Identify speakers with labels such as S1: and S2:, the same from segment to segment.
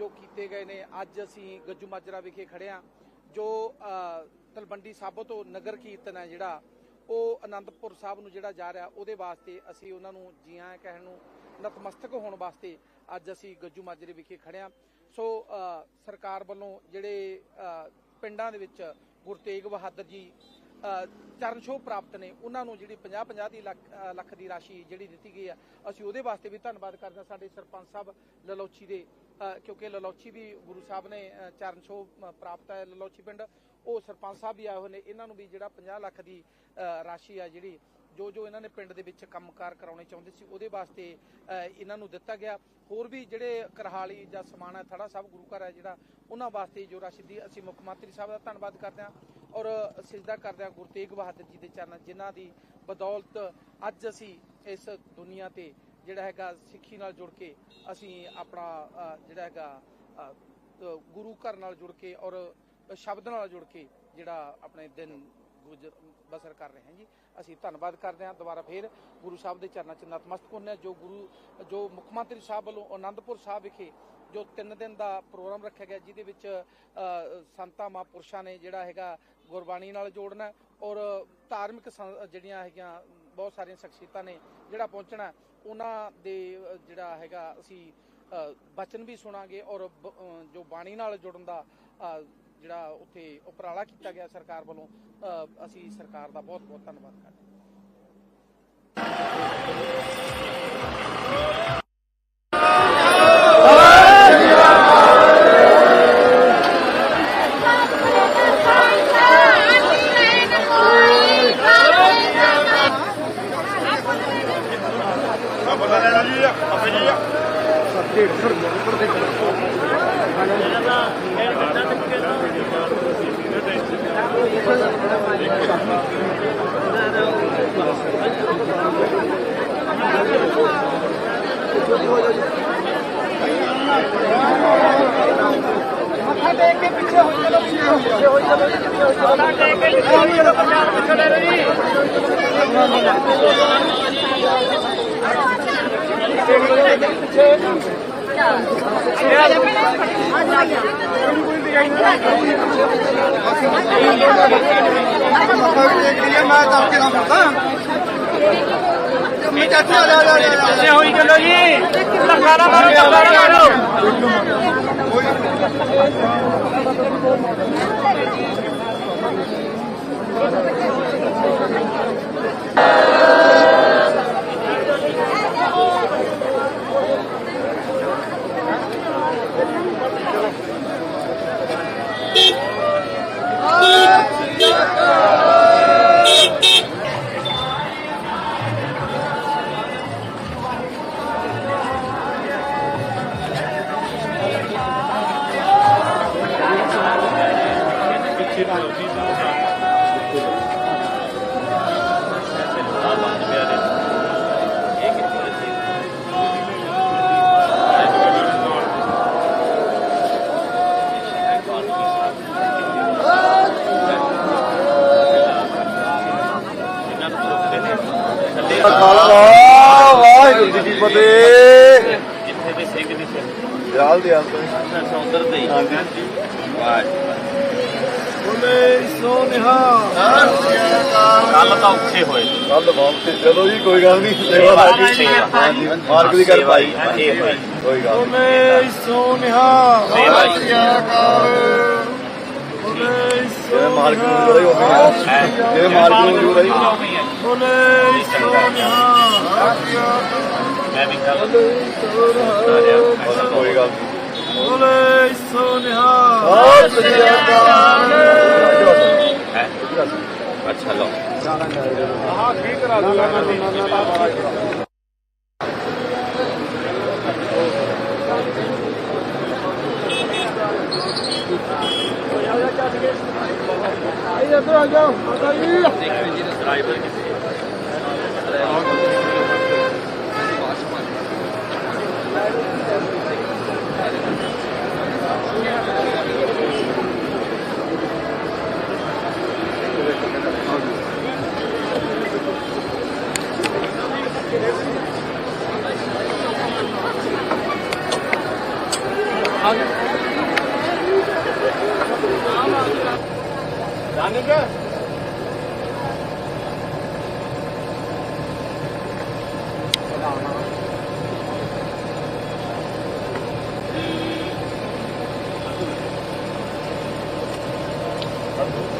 S1: ਜੋ ਕੀਤੇ ਗਏ ਨੇ, ਅੱਜ ਅਸੀਂ ਗੱਜੂ ਮਾਜਰਾ ਵਿਖੇ ਖੜੇ ਹਾਂ, ਜੋ ਤਲਵੰਡੀ ਸਾਬੋ ਤੋਂ ਨਗਰ ਕੀਰਤਨ ਹੈ ਜਿਹੜਾ, ਉਹ ਆਨੰਦਪੁਰ ਸਾਹਿਬ ਨੂੰ ਜਿਹੜਾ ਜਾ ਰਿਹਾ, ਉਹਦੇ ਵਾਸਤੇ ਅਸੀਂ ਉਹਨਾਂ ਨੂੰ ਜੀਆਂ ਕਹਿਣ ਨੂੰ ਨਤਮਸਤਕ ਹੋਣ ਵਾਸਤੇ ਅੱਜ ਅਸੀਂ ਗੱਜੂ ਮਾਜਰੇ ਵਿਖੇ ਖੜੇ ਹਾਂ। ਸੋ ਸਰਕਾਰ ਵੱਲੋਂ ਜਿਹੜੇ ਪਿੰਡਾਂ ਦੇ ਵਿੱਚ ਗੁਰੂ ਤੇਗ ਬਹਾਦਰ ਜੀ ਚਰਨ ਛੋਹ ਪ੍ਰਾਪਤ ਨੇ, ਉਹਨਾਂ ਨੂੰ ਜਿਹੜੀ 50 50 ਦੀ ਲੱਖ ਲੱਖ ਦੀ ਰਾਸ਼ੀ ਜਿਹੜੀ ਦਿੱਤੀ ਗਈ ਆ ਅਸੀਂ ਉਹਦੇ ਵਾਸਤੇ ਵੀ ਧੰਨਵਾਦ ਕਰਦੇ ਹਾਂ ਸਾਡੇ ਸਰਪੰਚ ਸਾਹਿਬ ਲਲੋਚੀ ਦੇ ਕਿਉਂਕਿ ਲਲੌਚੀ ਵੀ ਗੁਰੂ ਸਾਹਿਬ ਨੇ ਚਰਨ ਛੋਹ ਪ੍ਰਾਪਤ ਹੈ ਲਲੌਚੀ ਪਿੰਡ। ਉਹ ਸਰਪੰਚ ਸਾਹਿਬ ਵੀ ਆਏ ਹੋਏ ਨੇ। ਇਹਨਾਂ ਨੂੰ ਵੀ ਜਿਹੜਾ 50 ਲੱਖ ਦੀ ਰਾਸ਼ੀ ਆ ਜਿਹੜੀ, ਜੋ ਜੋ ਇਹਨਾਂ ਨੇ ਪਿੰਡ ਦੇ ਵਿੱਚ ਕੰਮਕਾਰ ਕਰਾਉਣੇ ਚਾਹੁੰਦੇ ਸੀ, ਉਹਦੇ ਵਾਸਤੇ ਇਹਨਾਂ ਨੂੰ ਦਿੱਤਾ ਗਿਆ। ਹੋਰ ਵੀ ਜਿਹੜੇ ਕਰਹਾਲੀ ਜਾਂ ਸਮਾਣਾ ਥੜਾ ਸਾਹਿਬ, ਗੁਰੂ ਘਰ ਹੈ ਜਿਹੜਾ, ਉਹਨਾਂ ਵਾਸਤੇ ਜੋ ਰਾਸ਼ੀ ਦੀ ਅਸੀਂ ਮੁੱਖ ਮੰਤਰੀ ਸਾਹਿਬ ਦਾ ਧੰਨਵਾਦ ਕਰਦੇ ਹਾਂ। ਔਰ ਸਿਜਦਾ ਕਰਦੇ ਹਾਂ ਗੁਰੂ ਤੇਗ ਬਹਾਦਰ ਜੀ ਦੇ ਚਰਨਾਂ, ਜਿਨ੍ਹਾਂ ਦੀ ਬਦੌਲਤ ਅੱਜ ਅਸੀਂ ਇਸ ਦੁਨੀਆ ਤੇ ਜਿਹੜਾ ਹੈਗਾ ਸਿੱਖੀ ਨਾਲ ਜੁੜ ਕੇ ਅਸੀਂ ਆਪਣਾ ਜਿਹੜਾ ਹੈਗਾ ਗੁਰੂ ਘਰ ਨਾਲ ਜੁੜ ਕੇ ਔਰ ਸ਼ਬਦ ਨਾਲ ਜੁੜ ਕੇ ਜਿਹੜਾ ਆਪਣੇ ਦਿਨ ਗੁਜ਼ਰ, ਬਸਰ ਕਰ ਰਹੇ ਹਾਂ ਜੀ। ਅਸੀਂ ਧੰਨਵਾਦ ਕਰਦੇ ਹਾਂ। ਦੁਬਾਰਾ ਫੇਰ ਗੁਰੂ ਸਾਹਿਬ ਦੇ ਚਰਨਾਂ 'ਚ ਨਤਮਸਤਕ ਹੁੰਦੇ ਹਾਂ। ਜੋ ਗੁਰੂ, ਜੋ ਮੁੱਖ ਮੰਤਰੀ ਸਾਹਿਬ ਵੱਲੋਂ ਆਨੰਦਪੁਰ ਸਾਹਿਬ ਵਿਖੇ ਜੋ 3 ਦਿਨ ਦਾ ਪ੍ਰੋਗਰਾਮ ਰੱਖਿਆ ਗਿਆ, ਜਿਹਦੇ ਵਿੱਚ ਸੰਤਾਂ ਮਹਾਂਪੁਰਸ਼ਾਂ ਨੇ ਜਿਹੜਾ ਹੈਗਾ ਗੁਰਬਾਣੀ ਨਾਲ ਜੋੜਨਾ ਔਰ ਧਾਰਮਿਕ ਸੰ- ਜਿਹੜੀਆਂ ਹੈਗੀਆਂ ਬਹੁਤ ਸਾਰੀਆਂ ਸ਼ਖਸੀਅਤਾਂ ਨੇ ਜਿਹੜਾ ਪਹੁੰਚਣਾ ਉਹਨਾਂ ਦੇ ਜਿਹੜਾ ਹੈਗਾ ਅਸੀਂ ਅ, ਬਚਨ ਵੀ ਸੁਣਾਂਗੇ ਔਰ ਜੋ ਬਾਣੀ ਨਾਲ ਜੁੜਨ ਦਾ ਜਿਹੜਾ ਉੱਥੇ ਉਪਰਾਲਾ ਕੀਤਾ ਗਿਆ ਸਰਕਾਰ ਵੱਲੋਂ ਅਸੀਂ ਸਰਕਾਰ ਦਾ ਬਹੁਤ ਬਹੁਤ ਧੰਨਵਾਦ ਕਰਦੇ ਹਾਂ
S2: ਮੱਥਾ ਟੇਕ ਕੇ ਪਿੱਛੇ ਹੋ ਚਲੋ ਪਿੱਛੇ ਹੋ ਪਿੱਛੇ ਹੋ ਚਲੋ ਮੱਥਾ ਟੇਕ ਕੇ ਪਿੱਛੇ ਹੋ ਚਲੋ ਪੰਜਾਬ ਪਿੱਛੇ ਲੈ ਲਓ ਜੀ
S3: ਮੈਂ ਦਬ ਕੇ ਨਾ ਫਿਰਦਾ ਮੈਂ ਚਾਚੀ ਆ ਜਾ ਜਾ ਜਾ
S2: ਹੋਈ ਚਲੋ ਜੀ। ਲਖਾਰਾ ਮਾਰੋ ਲਖਾਰਾ ਮਾਰੋ।
S3: ਵਾਹਿਗੁਰੂ ਜੀ ਕੀ ਫਤਿਹ
S4: ਜਿੱਥੇ ਦੇ ਸਿੰਘ ਦੀ ਸਿੰਘ
S3: ਦਿਆਲ ਦਿਆਲ ਤੋਂ
S4: ਸੌਂਦਰ ਦੇ ਵਾਹ
S3: ਬੋਲੇ ਸੋਨਿਹਾ
S4: ਕੱਲ ਤਾਂ ਔਖੇ ਹੋਏ
S3: ਕੱਲ ਬਹੁਤ ਚਲੋ ਜੀ ਕੋਈ ਗੱਲ ਨਹੀਂ ਸੇਵਾ ਲੱਗੀ ਹਾਂਜੀ ਮਾਰਗ ਦੀ ਕਰ ਪਾਈ ਕੋਈ ਗੱਲ ਨਹੀਂ
S2: ਸੋਨਿਹਾ
S4: ਸੇਵਾ ਜੀ।
S3: ਜਿਵੇਂ ਮਾਰਗ ਨੂੰ ਜੁੜਾਈ ਹੋਵੇ
S4: ਹੈ
S3: ਮਾਰਗ ਨੂੰ ਜੁੜਾਈ
S2: ਬੋਲੇ
S4: ਮੈਂ ਵੀ ਕੱਲ
S3: ਕੋਈ ਗੱਲ ਨਹੀਂ
S2: ਬੋਲੇ ਸੋਨਿਹਾ
S3: ਸਤਿ ਸ੍ਰੀ ਅਕਾਲ
S4: ਹੈ ਅੱਛਾ ਲਓ
S2: ਇੱਧਰ
S4: ਭਾਈ ਜੀ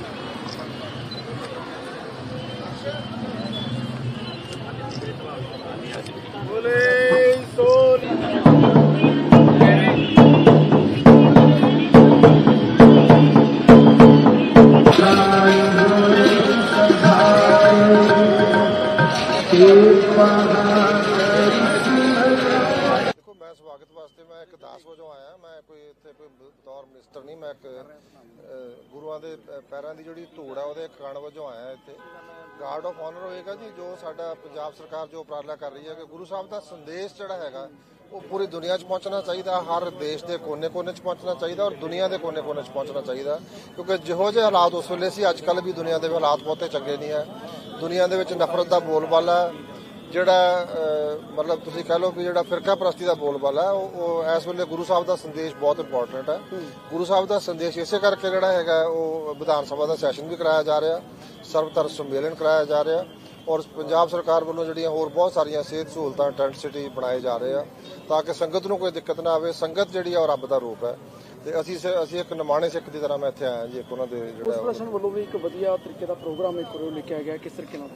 S5: ਇੱਕ ਗੁਰੂਆਂ ਦੇ ਪੈਰਾਂ ਦੀ ਜਿਹੜੀ ਧੂੜ ਆ, ਉਹਦੇ ਖਾਣ ਵਜੋਂ ਆਇਆ ਇੱਥੇ ਗਾਰਡ ਆਫ ਆਨਰ ਹੋਏਗਾ ਜੀ, ਜੋ ਸਾਡਾ ਪੰਜਾਬ ਸਰਕਾਰ ਜੋ ਉਪਰਾਲਾ ਕਰ ਰਹੀ ਹੈ ਕਿ ਗੁਰੂ ਸਾਹਿਬ ਦਾ ਸੰਦੇਸ਼ ਜਿਹੜਾ ਹੈਗਾ, ਉਹ ਪੂਰੀ ਦੁਨੀਆ 'ਚ ਪਹੁੰਚਣਾ ਚਾਹੀਦਾ, ਹਰ ਦੇਸ਼ ਦੇ ਕੋਨੇ-ਕੋਨੇ 'ਚ ਪਹੁੰਚਣਾ ਚਾਹੀਦਾ ਔਰ ਦੁਨੀਆ ਦੇ ਕੋਨੇ-ਕੋਨੇ 'ਚ ਪਹੁੰਚਣਾ ਚਾਹੀਦਾ ਕਿਉਂਕਿ ਜਿਹੋ ਜਿਹੇ ਹਾਲਾਤ ਉਸ ਵੇਲੇ ਸੀ ਅੱਜ ਕੱਲ ਵੀ ਦੁਨੀਆ ਦੇ ਹਾਲਾਤ ਬਹੁਤੇ ਚੰਗੇ ਨਹੀਂ ਹੈ ਦੁਨੀਆ ਦੇ ਵਿੱਚ ਨਫ਼ਰਤ ਦਾ ਬੋਲਬਾਲਾ ਹੈ। ਜਿਹੜਾ ਮਤਲਬ ਤੁਸੀਂ ਕਹਿ ਲਓ ਕਿ ਜਿਹੜਾ ਫਿਰਕਾ ਪ੍ਰਸਤੀ ਦਾ ਬੋਲਬਾਲਾ ਹੈ, ਉਹ ਇਸ ਵੇਲੇ ਗੁਰੂ ਸਾਹਿਬ ਦਾ ਸੰਦੇਸ਼ ਬਹੁਤ ਇੰਪੋਰਟੈਂਟ ਹੈ। ਗੁਰੂ ਸਾਹਿਬ ਦਾ ਸੰਦੇਸ਼ ਇਸੇ ਕਰਕੇ ਜਿਹੜਾ ਹੈਗਾ ਉਹ ਵਿਧਾਨ ਸਭਾ ਦਾ ਸੈਸ਼ਨ ਵੀ ਕਰਾਇਆ ਜਾ ਰਿਹਾ ਸਰਵ ਧਰਮ ਸੰਮੇਲਨ ਕਰਾਇਆ ਜਾ ਰਿਹਾ ਔਰ ਪੰਜਾਬ ਸਰਕਾਰ ਵੱਲੋਂ ਜਿਹੜੀਆਂ ਹੋਰ ਬਹੁਤ ਸਾਰੀਆਂ ਸਿਹਤ ਸਹੂਲਤਾਂ ਟੈਂਟ ਸਿਟੀ ਬਣਾਏ ਜਾ ਰਹੇ ਆ ਤਾਂ ਕਿ ਸੰਗਤ ਨੂੰ ਕੋਈ ਦਿੱਕਤ ਨਾ ਆਵੇ। ਸੰਗਤ ਜਿਹੜੀ ਆ ਉਹ ਰੱਬ ਦਾ ਰੂਪ ਹੈ। ਤੇ ਅਸੀਂ ਅਸੀਂ ਇੱਕ ਨਿਮਾਣੇ ਸਿੱਖ ਦੀ ਤਰ੍ਹਾਂ ਮੈਂ ਇੱਥੇ ਆਇਆ ਜੀ ਇੱਕ ਉਹਨਾਂ ਦੇ ਜਿਹੜਾ
S2: ਪ੍ਰਸ਼ਾਸਨ ਵੱਲੋਂ ਵੀ ਇੱਕ ਵਧੀਆ ਤਰੀਕੇ ਦਾ ਪ੍ਰੋਗਰਾਮ ਇੱਕ ਲਿਖਿਆ ਗਿਆ ਕਿਸ ਤਰੀਕੇ ਨਾਲ?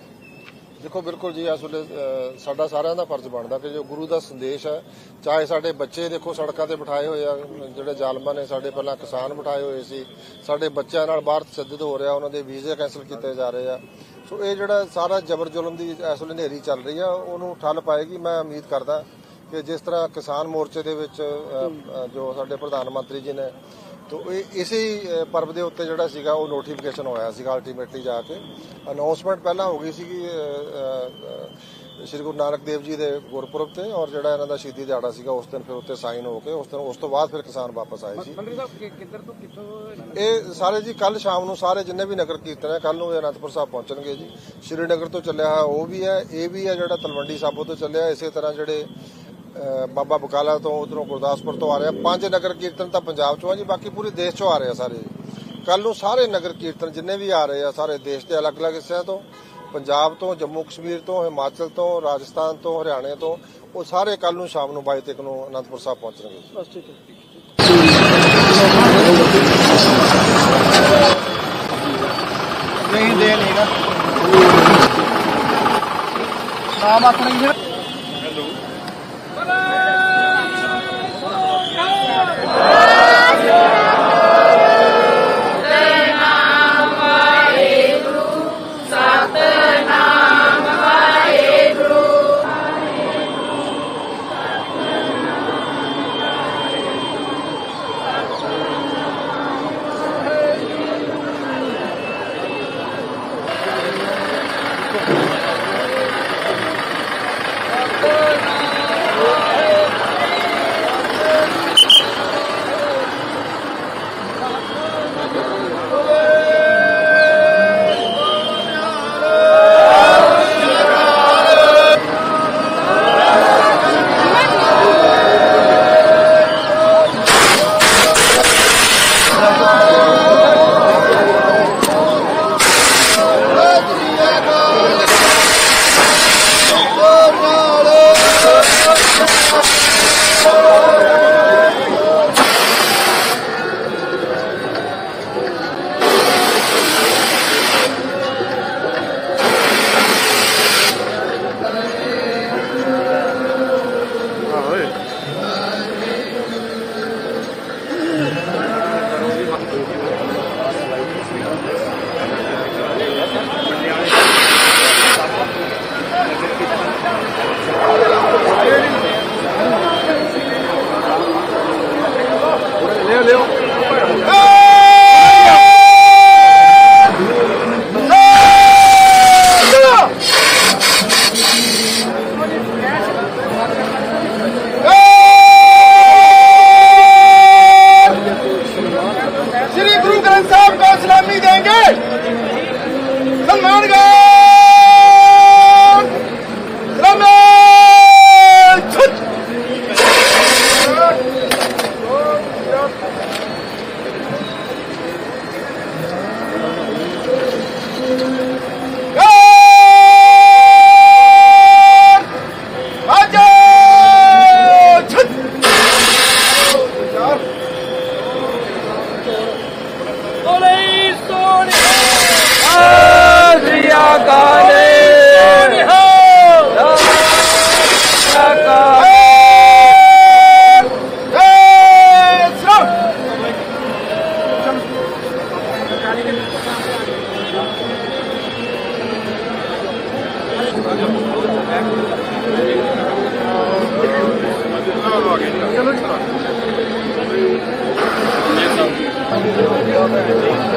S5: ਦੇਖੋ, ਬਿਲਕੁਲ ਜੀ ਇਸ ਵੇਲੇ ਸਾਡਾ ਸਾਰਿਆਂ ਦਾ ਫਰਜ਼ ਬਣਦਾ ਕਿ ਜੋ ਗੁਰੂ ਦਾ ਸੰਦੇਸ਼ ਹੈ, ਚਾਹੇ ਸਾਡੇ ਬੱਚੇ ਦੇਖੋ ਸੜਕਾਂ ਤੇ ਬਿਠਾਏ ਹੋਏ ਆ, ਜਿਹੜੇ ਜ਼ਾਲਮਾਂ ਨੇ, ਸਾਡੇ ਪਹਿਲਾਂ ਕਿਸਾਨ ਬਿਠਾਏ ਹੋਏ ਸੀ, ਸਾਡੇ ਬੱਚਿਆਂ ਨਾਲ ਬਾਹਰ ਤਸ਼ੱਦਦ ਹੋ ਰਿਹਾ, ਉਹਨਾਂ ਦੇ ਵੀਜ਼ੇ ਕੈਂਸਲ ਕੀਤੇ ਜਾ ਰਹੇ ਆ। ਸੋ ਇਹ ਜਿਹੜਾ ਸਾਰਾ ਜਬਰ ਜ਼ੁਲਮ ਦੀ ਇਸ ਵੇਲੇ ਹਨੇਰੀ ਚੱਲ ਰਹੀ ਆ, ਉਹਨੂੰ ਠੱਲ ਪਾਏਗੀ, ਮੈਂ ਉਮੀਦ ਕਰਦਾ ਕਿ ਜਿਸ ਤਰ੍ਹਾਂ ਕਿਸਾਨ ਮੋਰਚੇ ਦੇ ਵਿੱਚ ਜੋ ਸਾਡੇ ਪ੍ਰਧਾਨ ਮੰਤਰੀ ਜੀ ਨੇ ਤੋ ਇਹ ਇਸੇ ਪਰਬ ਦੇ ਉੱਤੇ ਜਿਹੜਾ ਸੀਗਾ ਉਹ ਨੋਟੀਫਿਕੇਸ਼ਨ ਹੋਇਆ ਸੀਗਾ ਅਲਟੀਮੇਟਲੀ ਜਾ ਕੇ। ਅਨਾਉਂਸਮੈਂਟ ਪਹਿਲਾਂ ਹੋ ਗਈ ਅ, ਅ, ਸ਼੍ਰੀ ਗੁਰੂ ਨਾਨਕ ਦੇਵ ਜੀ ਦੇ ਗੁਰਪੁਰਬ ਤੇ ਔਰ ਜਿਹੜਾ ਇਹਨਾਂ ਦਾ ਸ਼ਹੀਦੀ ਦਿਹਾੜਾ ਸੀਗਾ ਉਸ ਦਿਨ ਫਿਰ ਉੱਤੇ ਸਾਈਨ ਹੋ ਕੇ ਉਸ ਦਿਨ ਉਸ ਤੋਂ ਬਾਅਦ ਫਿਰ ਕਿਸਾਨ ਵਾਪਸ ਆਏ ਸੀ।
S2: ਮੰਤਰੀ ਸਾਹਿਬ ਕਿੱਧਰ ਤੋਂ ਕਿੱਥੋਂ
S5: ਇਹ ਸਾਰੇ ਜੀ ਕੱਲ ਸ਼ਾਮ ਨੂੰ ਸਾਰੇ ਜਿੰਨੇ ਵੀ ਨਗਰ ਕੀਰਤਨ ਹੈ ਕੱਲ ਨੂੰ ਇਹ ਅਨੰਦਪੁਰ ਸਾਹਿਬ ਪਹੁੰਚਣਗੇ ਜੀ। ਸ਼੍ਰੀਨਗਰ ਤੋਂ ਚੱਲਿਆ ਹੋਇਆ ਉਹ ਵੀ ਹੈ ਇਹ ਵੀ ਹੈ ਜਿਹੜਾ ਤਲਵੰਡੀ ਸਾਬੋ ਤੋਂ ਚੱਲਿਆ ਇਸੇ ਤਰ੍ਹਾਂ ਜਿਹੜੇ ਬਾਬਾ ਬਕਾਲਾ ਤੋਂ ਉਧਰੋਂ ਗੁਰਦਾਸਪੁਰ ਤੋਂ ਆ ਰਿਹਾ। ਪੰਜ ਨਗਰ ਕੀਰਤਨ ਤਾਂ ਪੰਜਾਬ ਚੋਂ ਆ ਜੀ ਬਾਕੀ ਪੂਰੇ ਦੇਸ਼ ਚੋਂ ਆ ਰਹੇ ਆ ਸਾਰੇ। ਕੱਲ ਨੂੰ ਸਾਰੇ ਨਗਰ ਕੀਰਤਨ ਜਿੰਨੇ ਵੀ ਆ ਰਹੇ ਆ ਸਾਰੇ ਦੇਸ਼ ਦੇ ਅਲੱਗ-ਅਲੱਗ ਹਿੱਸਿਆਂ ਤੋਂ ਪੰਜਾਬ ਤੋਂ ਜੰਮੂ ਕਸ਼ਮੀਰ ਤੋਂ ਹਿਮਾਚਲ ਤੋਂ ਰਾਜਸਥਾਨ ਤੋਂ ਹਰਿਆਣੇ ਤੋਂ ਉਹ ਸਾਰੇ ਕੱਲ ਨੂੰ ਸ਼ਾਮ ਨੂੰ 22 ਤਰੀਕ ਨੂੰ ਅਨੰਦਪੁਰ ਸਾਹਿਬ ਪਹੁੰਚਣਗੇ ਜੀ।
S2: ਬਸ ਠੀਕ ਹੈ।
S1: ਨਹੀਂ ਦੇ ਨਹੀਂਗਾ ਨਾਮ ਆਪਣਾ ਹੀ?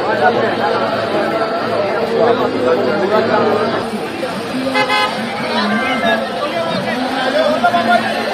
S1: ਹੈ
S2: ਬਾਬਾ ਜੀ